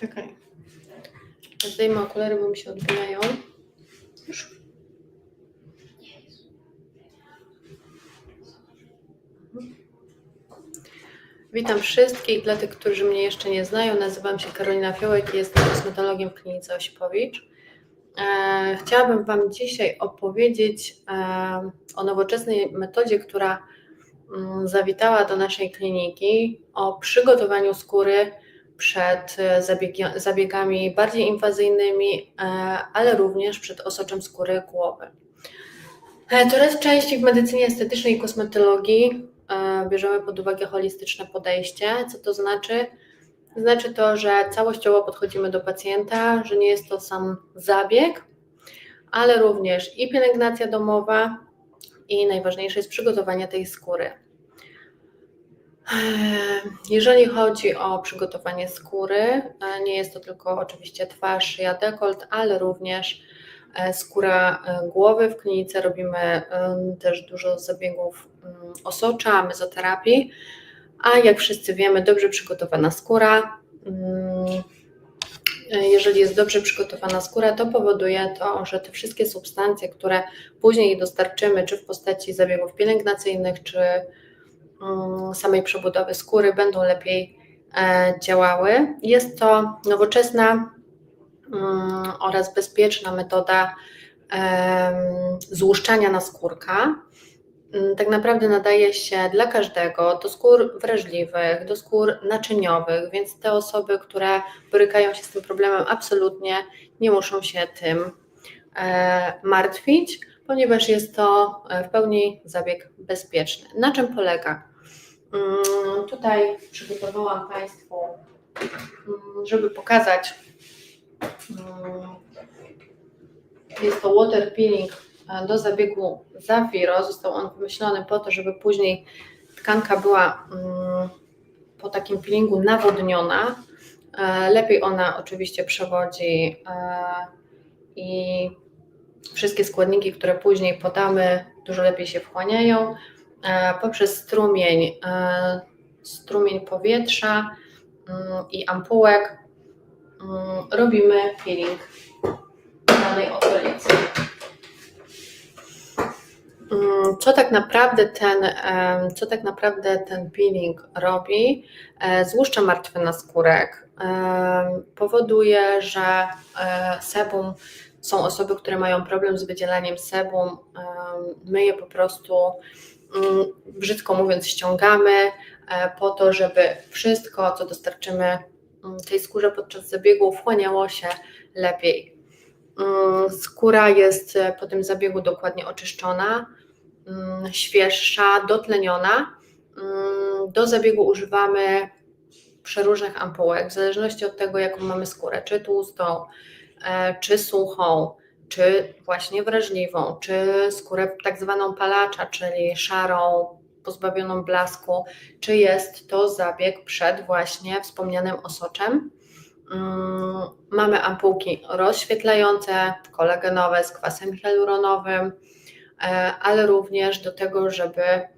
Czekaj. Zdejmę okulary, bo mi się odbijają. Już. Witam wszystkich. Dla tych, którzy mnie jeszcze nie znają, nazywam się Karolina Fiołek i jestem kosmetologiem w klinice Osipowicz. E, chciałabym Wam dzisiaj opowiedzieć e, o nowoczesnej metodzie, która zawitała do naszej kliniki, o przygotowaniu skóry przed e, zabiegami bardziej inwazyjnymi, e, ale również przed osoczem skóry głowy. E, Coraz częściej w medycynie estetycznej i kosmetologii bierzemy pod uwagę holistyczne podejście. Co to znaczy? Znaczy to, że całościowo podchodzimy do pacjenta, że nie jest to sam zabieg, ale również i pielęgnacja domowa, i najważniejsze jest przygotowanie tej skóry. Jeżeli chodzi o przygotowanie skóry, e, nie jest to tylko oczywiście twarz, szyja, dekolt, ale również e, skóra e, głowy. W klinice robimy też dużo zabiegów mm, osocza, mezoterapii, a jak wszyscy wiemy, dobrze przygotowana skóra, mm, jeżeli jest dobrze przygotowana skóra, to powoduje to, że te wszystkie substancje, które później dostarczymy, czy w postaci zabiegów pielęgnacyjnych, czy samej przebudowy skóry, będą lepiej e, działały. Jest to nowoczesna mm, oraz bezpieczna metoda złuszczania naskórka. Mm, Tak naprawdę nadaje się dla każdego, do skór wrażliwych, do skór naczyniowych, więc te osoby, które borykają się z tym problemem, absolutnie nie muszą się tym e, martwić, ponieważ jest to e, w pełni zabieg bezpieczny. Na czym polega? Mm, Tutaj przygotowałam Państwu, mm, żeby pokazać, mm, jest to water peeling e, do zabiegu Zafiro. Został on wymyślony po to, żeby później tkanka była po takim peelingu nawodniona. E, Lepiej ona oczywiście przewodzi i wszystkie składniki, które później podamy, dużo lepiej się wchłaniają. E, Poprzez strumień, e, strumień powietrza mm, i ampułek mm, robimy peeling danej okolicy. Mm, Co tak naprawdę ten, em, co tak naprawdę ten peeling robi? E, Złuszcza martwy naskórek. Powoduje, że e, sebum są osoby, które mają problem z wydzielaniem sebum. My je po prostu, mm, brzydko mówiąc, ściągamy e, po to, żeby wszystko, co dostarczymy mm, tej skórze podczas zabiegu, wchłaniało się lepiej. Mm, Skóra jest e, po tym zabiegu dokładnie oczyszczona, świeższa, dotleniona. Do zabiegu używamy przeróżnych ampułek, w zależności od tego, jaką mamy skórę, czy tłustą, czy suchą, czy właśnie wrażliwą, czy skórę tak zwaną palacza, czyli szarą, pozbawioną blasku, czy jest to zabieg przed właśnie wspomnianym osoczem. Mm, Mamy ampułki rozświetlające, kolagenowe z kwasem hialuronowym, e, ale również do tego, żeby e,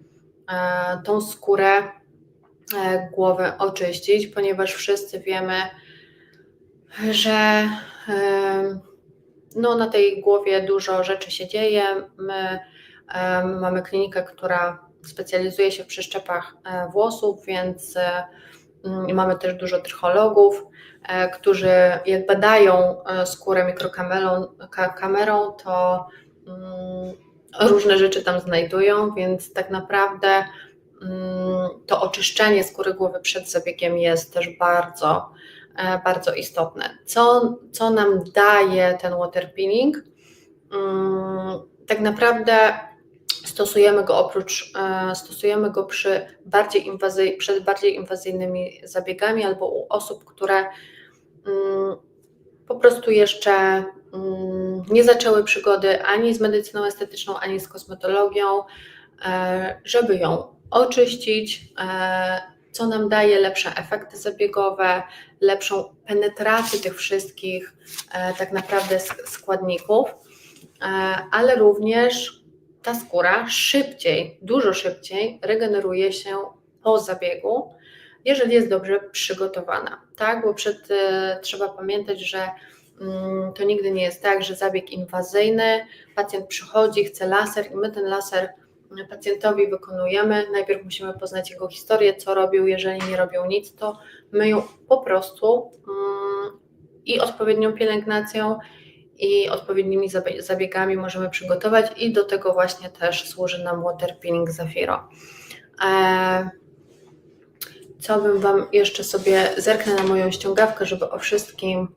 tą skórę e, głowy oczyścić, ponieważ wszyscy wiemy, że e, no, na tej głowie dużo rzeczy się dzieje. My mamy klinikę, która specjalizuje się w przeszczepach e, włosów, więc e, mm, mamy też dużo trychologów, e, którzy jak badają skórę mikrokamerą, ka- kamerą, to mm, różne rzeczy tam znajdują, więc tak naprawdę mm, to oczyszczenie skóry głowy przed zabiegiem jest też bardzo, bardzo istotne. Co, co nam daje ten water peeling? Mm, Tak naprawdę stosujemy go oprócz, e, stosujemy go przy bardziej inwazy, przed bardziej inwazyjnymi zabiegami albo u osób, które mm, po prostu jeszcze mm, nie zaczęły przygody ani z medycyną estetyczną, ani z kosmetologią, e, żeby ją oczyścić, e, co nam daje lepsze efekty zabiegowe, lepszą penetrację tych wszystkich e, tak naprawdę sk- składników, e, ale również ta skóra szybciej, dużo szybciej regeneruje się po zabiegu, jeżeli jest dobrze przygotowana, tak? Bo przed, e, trzeba pamiętać, że mm, to nigdy nie jest tak, że zabieg inwazyjny, pacjent przychodzi, chce laser i my ten laser pacjentowi wykonujemy. Najpierw musimy poznać jego historię, co robił, jeżeli nie robią nic, to my ją po prostu mm, i odpowiednią pielęgnacją i odpowiednimi zabie- zabiegami możemy przygotować i do tego właśnie też służy nam water peeling Zafiro. E, co bym Wam jeszcze sobie zerknę na moją ściągawkę, żeby o wszystkim,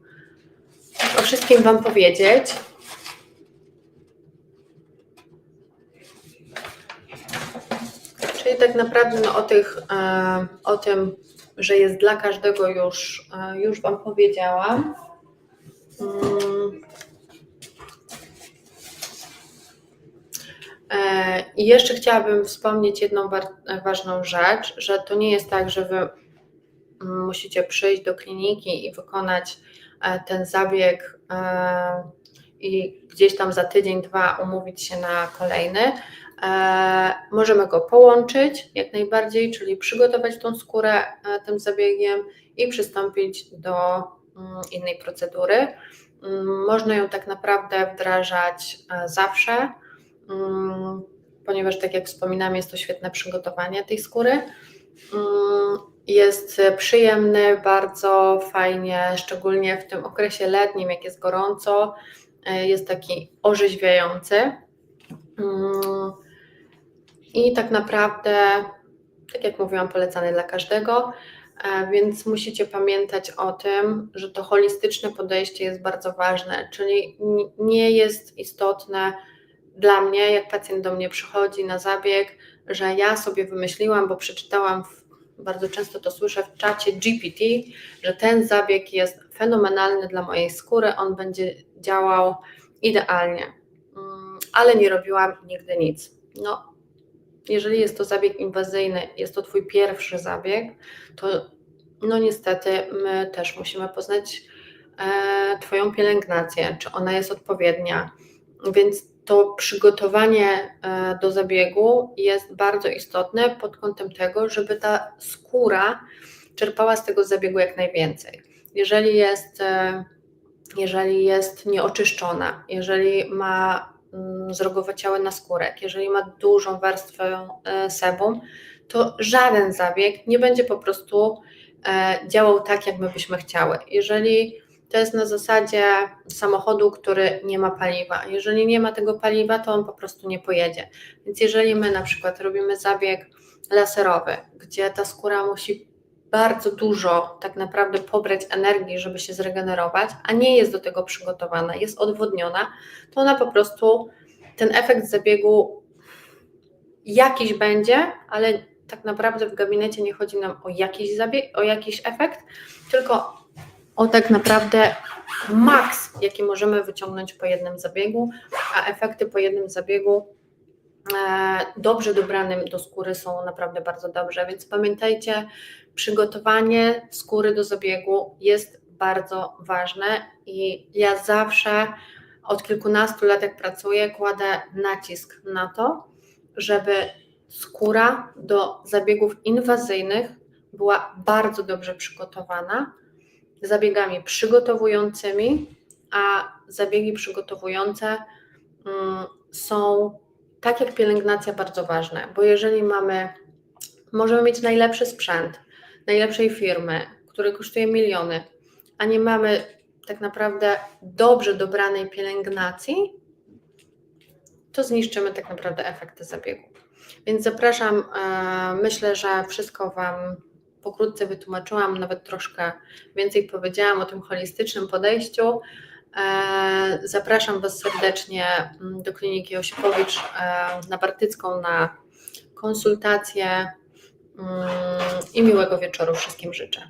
o wszystkim Wam powiedzieć. Czyli tak naprawdę no, o, tych, e, o tym, że jest dla każdego już, e, już Wam powiedziałam. Mm. E, I jeszcze chciałabym wspomnieć jedną ważną rzecz, że to nie jest tak, że Wy musicie przyjść do kliniki i wykonać ten zabieg i gdzieś tam za tydzień, dwa umówić się na kolejny. Możemy go połączyć jak najbardziej, czyli przygotować tą skórę tym zabiegiem i przystąpić do mm, innej procedury. Mm, można ją tak naprawdę wdrażać zawsze, mm, ponieważ, tak jak wspominam, jest to świetne przygotowanie tej skóry. Jest przyjemny, bardzo fajnie, szczególnie w tym okresie letnim, jak jest gorąco, jest taki orzeźwiający. I tak naprawdę, tak jak mówiłam, polecany dla każdego, więc musicie pamiętać o tym, że to holistyczne podejście jest bardzo ważne, czyli nie jest istotne dla mnie, jak pacjent do mnie przychodzi na zabieg, że ja sobie wymyśliłam, bo przeczytałam, bardzo często to słyszę w czacie GPT, że ten zabieg jest fenomenalny dla mojej skóry, on będzie działał idealnie, mm, ale nie robiłam nigdy nic. No, jeżeli jest to zabieg inwazyjny, jest to Twój pierwszy zabieg, to no niestety my też musimy poznać e, Twoją pielęgnację, czy ona jest odpowiednia. Więc to przygotowanie e, do zabiegu jest bardzo istotne pod kątem tego, żeby ta skóra czerpała z tego zabiegu jak najwięcej. Jeżeli jest, e, jeżeli jest nieoczyszczona, jeżeli ma mm, zrogowaciałe naskórek, jeżeli ma dużą warstwę e, sebum, to żaden zabieg nie będzie po prostu działał tak, jak my byśmy chciały. Jeżeli to jest na zasadzie samochodu, który nie ma paliwa. Jeżeli nie ma tego paliwa, to on po prostu nie pojedzie. Więc jeżeli my na przykład robimy zabieg laserowy, gdzie ta skóra musi bardzo dużo tak naprawdę pobrać energii, żeby się zregenerować, a nie jest do tego przygotowana, jest odwodniona, to ona po prostu ten efekt zabiegu jakiś będzie, ale tak naprawdę w gabinecie nie chodzi nam o jakiś zabieg, o jakiś efekt, tylko o tak naprawdę maks, jaki możemy wyciągnąć po jednym zabiegu, a efekty po jednym zabiegu e, dobrze dobranym do skóry są naprawdę bardzo dobrze. Więc pamiętajcie, przygotowanie skóry do zabiegu jest bardzo ważne i ja zawsze od kilkunastu lat, jak pracuję, kładę nacisk na to, żeby skóra do zabiegów inwazyjnych była bardzo dobrze przygotowana, zabiegami przygotowującymi, a zabiegi przygotowujące mm, są, tak jak pielęgnacja, bardzo ważne, bo jeżeli mamy, możemy mieć najlepszy sprzęt, najlepszej firmy, który kosztuje miliony, a nie mamy tak naprawdę dobrze dobranej pielęgnacji, to zniszczymy tak naprawdę efekty zabiegu. Więc zapraszam, e, myślę, że wszystko Wam pokrótce wytłumaczyłam, nawet troszkę więcej powiedziałam o tym holistycznym podejściu. E, zapraszam Was serdecznie mm, do kliniki Osipowicz e, na Bartycką na konsultację mm, i miłego wieczoru wszystkim życzę.